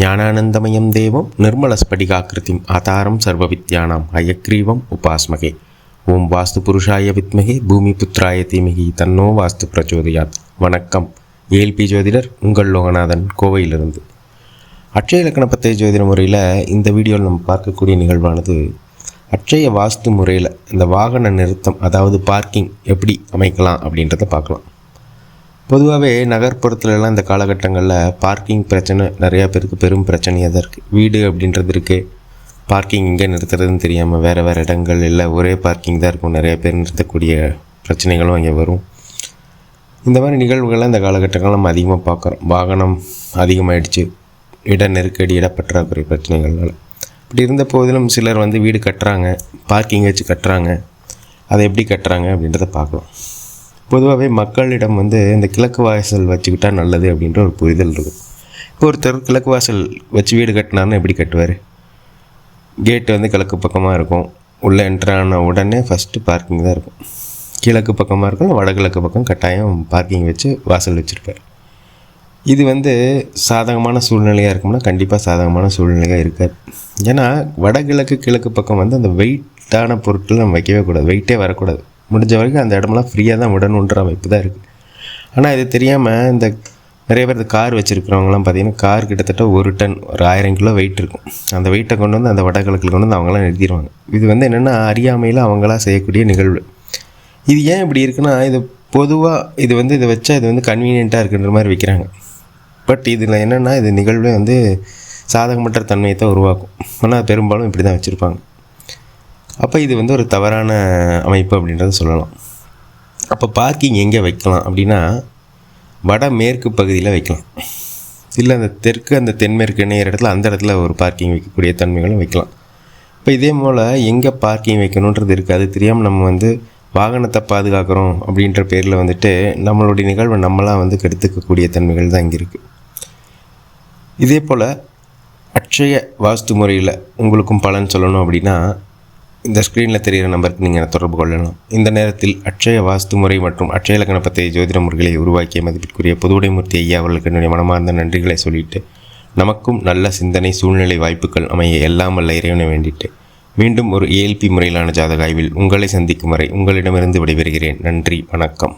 ஞானானந்தமயம் தேவம் நிர்மலஸ்படிகாக்கிருதிம் ஆதாரம் சர்வ வித்யானாம் அயக்ரீவம் உபாஸ்மகே. ஓம் வாஸ்து புருஷாய வித்மகே பூமி புத்திராய தீமகி தன்னோ வாஸ்து பிரச்சோதயாத். வணக்கம். ஏல்பி ஜோதிடர் உங்கள் லோகநாதன் கோவையிலிருந்து. அட்சய இலக்கண பத்திய ஜோதிட முறையில் இந்த வீடியோவில் நம்ம பார்க்கக்கூடிய நிகழ்வானது அட்சய வாஸ்து முறையில் இந்த வாகன நிறுத்தம் அதாவது பார்க்கிங் எப்படி அமைக்கலாம் அப்படின்றத பார்க்கலாம். பொதுவாகவே நகர்ப்புறத்துலலாம் இந்த காலகட்டங்களில் பார்க்கிங் பிரச்சனை நிறையா பேருக்கு பெரும் பிரச்சனையாக தான் இருக்குது வீடு அப்படின்றது இருக்குது பார்க்கிங் எங்கே நிறுத்துறதுன்னு தெரியாமல் வேறு வேறு இடங்கள் இல்லை ஒரே பார்க்கிங் தான் இருக்கும். நிறைய பேர் நிறுத்தக்கூடிய பிரச்சனைகளும் அங்கே வரும். இந்த மாதிரி நிகழ்வுகளை இந்த காலகட்டங்கள் நம்ம அதிகமாக பார்க்குறோம். வாகனம் அதிகமாகிடுச்சு இட நெருக்கடி இடப்பற்றாக்குறை பிரச்சனைகள்னால. இப்படி இருந்த போதிலும் சிலர் வந்து வீடு கட்டுறாங்க பார்க்கிங் வச்சு கட்டுறாங்க. அதை எப்படி கட்டுறாங்க அப்படின்றத பார்க்கலாம். பொதுவாகவே மக்களிடம் வந்து இந்த கிழக்கு வாசல் வச்சுக்கிட்டால் நல்லது அப்படின்ற ஒரு புரிதல் இருக்கும். இப்போ ஒருத்தர் கிழக்கு வாசல் வச்சு வீடு கட்டினார்னா எப்படி கட்டுவார்? கேட்டு வந்து கிழக்கு பக்கமாக இருக்கும். உள்ளே என்ட்ரான உடனே ஃபஸ்ட்டு பார்க்கிங் தான் இருக்கும். கிழக்கு பக்கமாக இருக்கும் வடகிழக்கு பக்கம் கட்டாயம் பார்க்கிங் வச்சு வாசல் வச்சுருப்பார். இது வந்து சாதகமான சூழ்நிலையாக இருக்கும்னா கண்டிப்பாக சாதகமான சூழ்நிலையாக இருக்காது. ஏன்னா வடகிழக்கு கிழக்கு பக்கம் வந்து அந்த வெயிட்டான பொருட்கள் நம்ம வைக்கவே கூடாது. வெயிட்டே வரக்கூடாது. முடிஞ்ச வரைக்கும் அந்த இடமெல்லாம் ஃப்ரீயாக தான் விடணுன்ற அமைப்பு தான் இருக்குது ஆனால் இது தெரியாமல் இந்த நிறைய பேர் இந்த கார் வச்சுருக்கிறவங்களாம் பார்த்தீங்கன்னா கார் கிட்டத்தட்ட ஒரு டன் ஒரு ஆயிரம் கிலோ வெயிட் இருக்கும். அந்த வெயிட்டை கொண்டு வந்து அந்த வடகிழக்கில் கொண்டு வந்து அவங்களாம் நிறுத்திடுவாங்க. இது வந்து என்னென்னா அறியாமையில் அவங்களா செய்யக்கூடிய நிகழ்வு. இது ஏன் இப்படி இருக்குன்னா இது பொதுவாக இது வந்து இதை வச்சா இது வந்து கன்வீனியண்ட்டாக இருக்குன்ற மாதிரி வைக்கிறாங்க. பட் இதில் என்னென்னா இது நிகழ்வே வந்து சாதகமற்ற தன்மையை தான் உருவாக்கும். ஆனால் பெரும்பாலும் இப்படி தான் வச்சுருப்பாங்க. அப்போ இது வந்து ஒரு தவறான அமைப்பு அப்படின்றத சொல்லலாம். அப்போ பார்க்கிங் எங்கே வைக்கலாம் அப்படின்னா வட மேற்கு பகுதியில் வைக்கலாம். இல்லை அந்த தெற்கு அந்த தென்மேற்கு இணையிற இடத்துல அந்த இடத்துல ஒரு பார்க்கிங் வைக்கக்கூடிய தன்மைகளும் வைக்கலாம். இப்போ இதே போல் எங்கே பார்க்கிங் வைக்கணுன்றது இருக்குது அது தெரியாமல் நம்ம வந்து வாகனத்தை பாதுகாக்கிறோம் அப்படின்ற பேரில் வந்துட்டு நம்மளுடைய நிகழ்வை நம்மளாம் வந்து கெடுத்துக்கக்கூடிய தன்மைகள் தான் இங்கே இருக்குது இதே போல் அட்சய வாஸ்து முறையில் உங்களுக்கும் பலன் சொல்லணும் அப்படின்னா இந்த ஸ்க்ரீனில் தெரிகிற நம்பருக்கு நீங்கள் தொடர்பு கொள்ளலாம். இந்த நேரத்தில் அட்சய வாஸ்து முறை மற்றும் அட்சய இலக்கணப்பத்தை ஜோதிட முறைகளை உருவாக்கிய மதிப்பிற்குரிய புதுவுடைமூர்த்தி ஐயா அவர்களுக்கு என்னுடைய மனமார்ந்த நன்றிகளை சொல்லிட்டு நமக்கும் நல்ல சிந்தனை சூழ்நிலை வாய்ப்புகள் அமைய எல்லாம் வல்ல இறைவனை வேண்டிட்டு மீண்டும் ஒரு ஏஎல்பி முறையிலான ஜாதக ஆய்வில் உங்களை சந்திக்கும் வரை உங்களிடமிருந்து விடைபெறுகிறேன். நன்றி வணக்கம்.